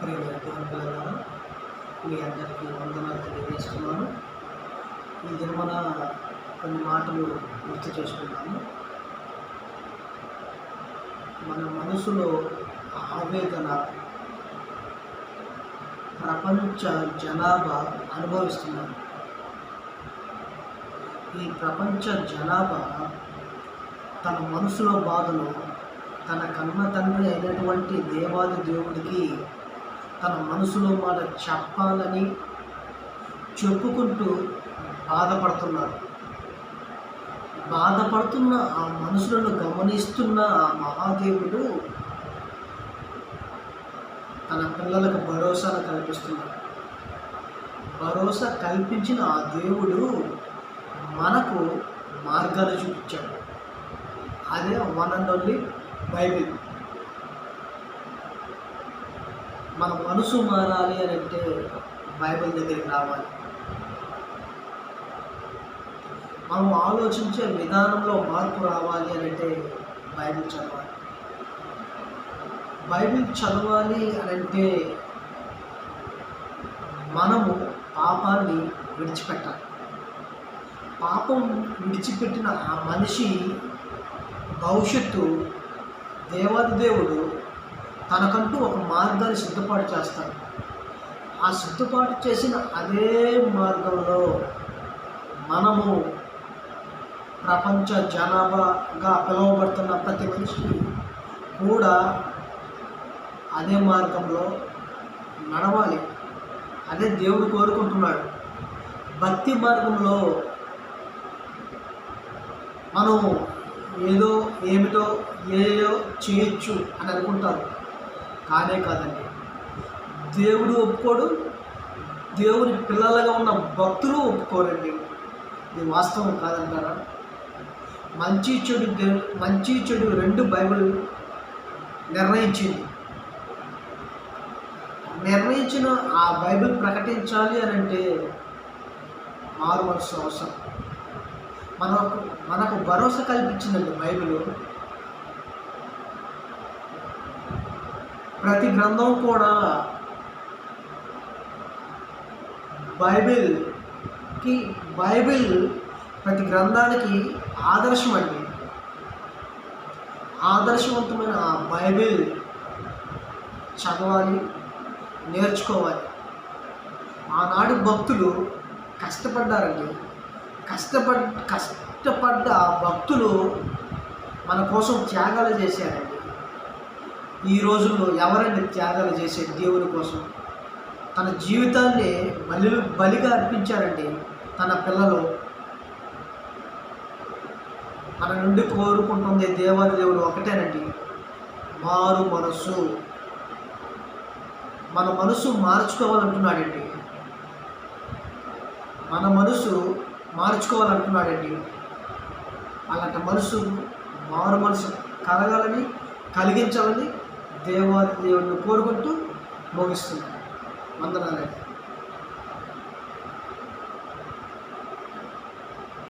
ప్రియమైన మీ అందరికీ వందనాలు తెలియజేస్తున్నాను. ఈ దినమన కొన్ని మాటలు గుర్తు చేసుకుంటాము మన మనసులో ఆవేదన ప్రపంచ జనాభా అనుభవిస్తున్నారు ఈ ప్రపంచ జనాభా తన మనసులో బాధను తన కన్న తండ్రి అయినటువంటి దేవాది దేవుడికి తన మనసులో మాట చెప్పాలని చెప్పుకుంటూ బాధపడుతున్నారు. బాధపడుతున్న ఆ మనుషులను గమనిస్తున్న ఆ మహాదేవుడు తన పిల్లలకు భరోసాను కల్పిస్తున్నాడు భరోసా కల్పించిన ఆ దేవుడు మనకు మార్గాలు చూపించాడు. అదే వన్ అండ్ ఓన్లీ బైబిల్. మన మనసు మారాలి అని అంటే బైబిల్ దగ్గరికి రావాలి. మనం ఆలోచించే విధానంలో మార్పు రావాలి అని అంటే బైబిల్ చదవాలి. బైబిల్ చదవాలి అని అంటే మనము పాపాన్ని విడిచిపెట్టాలి. పాపం విడిచిపెట్టిన ఆ మనిషి భవిష్యత్తు దేవాది దేవుడు తనకంటూ ఒక మార్గాన్ని సిద్ధపాటు చేస్తాడు. ఆ సిద్ధపాటు చేసిన అదే మార్గంలో మనము ప్రపంచ జనాభాగా పిలువబడుతున్న ప్రతి మనిషి కూడా అదే మార్గంలో నడవాలి. అదే దేవుడు కోరుకుంటున్నాడు. భక్తి మార్గంలో మనం ఏదో ఏమిటో ఏదో చేయొచ్చు అని అనుకుంటారు. కానే కాదండి. దేవుడు ఒప్పుకోడు. దేవుని పిల్లలుగా ఉన్న భక్తులు ఒప్పుకోరండి. ఇది వాస్తవం కాదంటారా? మంచి చెడు మంచి చెడు రెండు బైబిల్ నిర్ణయించింది. నిర్ణయించిన ఆ బైబిల్ ప్రకటించాలి అని అంటే మారు మనసు అవసరం. మనకు మనకు భరోసా కల్పించిందండి బైబిల్. ప్రతి గ్రంథం కూడా బైబిల్కి బైబిల్ ప్రతి గ్రంథానికి ఆదర్శం అండి ఆదర్శవంతమైన ఆ బైబిల్ చదవాలి నేర్చుకోవాలి. ఆనాడు భక్తులు కష్టపడ్డారండి. కష్టపడ్ కష్టపడ్డ భక్తులు మన కోసం త్యాగాలు చేశారండి. ఈ రోజుల్లో ఎవరైనా త్యాగాలు చేసే దేవుని కోసం తన జీవితాన్ని బలి బలిగా అర్పించారండి తన పిల్లలు మన నుండి కోరుకుంటుంది దేవాది దేవుడు ఒకటేనండి. మారు మనస్సు. మన మనసు మార్చుకోవాలంటున్నాడండి. మన మనసు మార్చుకోవాలంటున్నాడండి. అలాంటి మనసు మారు మనసు కలగాలని కలిగించాలని దేవాది దేవుడిని కోరుకుంటూ ముగిస్తున్నాను వందనాలండి